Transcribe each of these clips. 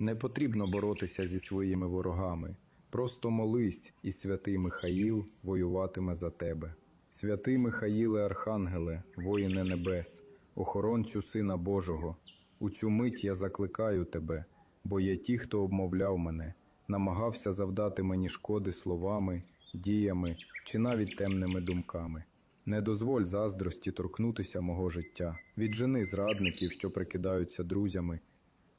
Не потрібно боротися зі своїми ворогами. Просто молись, і святий Михаїл воюватиме за тебе. Святий Михаїле Архангеле, воїне небес, охоронцю Сина Божого, у цю мить я закликаю тебе, бо є ті, хто обмовляв мене, намагався завдати мені шкоди словами, діями чи навіть темними думками. Не дозволь заздрості торкнутися мого життя, віджени зрадників, що прикидаються друзями,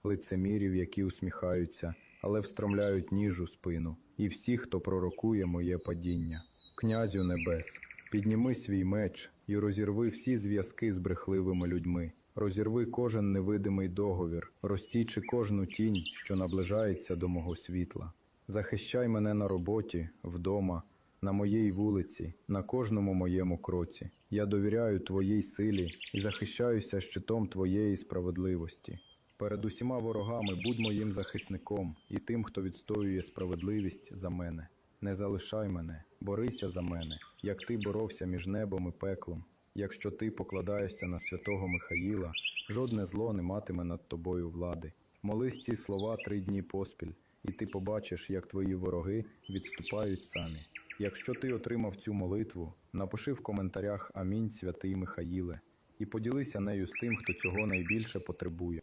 лицемірів, які усміхаються, але встромляють ніж у спину, і всі, хто пророкує моє падіння. Князю небес, підніми свій меч і розірви всі зв'язки з брехливими людьми. Розірви кожен невидимий договір, розсічи кожну тінь, що наближається до мого світла. Захищай мене на роботі, вдома, на моїй вулиці, на кожному моєму кроці. Я довіряю Твоїй силі і захищаюся щитом Твоєї справедливості. Перед усіма ворогами будь моїм захисником і тим, хто відстоює справедливість за мене. Не залишай мене, борися за мене, як ти боровся між небом і пеклом. Якщо ти покладаєшся на святого Михаїла, жодне зло не матиме над тобою влади. Молись ці слова три дні поспіль, і ти побачиш, як твої вороги відступають самі. Якщо ти отримав цю молитву, напиши в коментарях Амінь, святий Михаїле, і поділися нею з тим, хто цього найбільше потребує.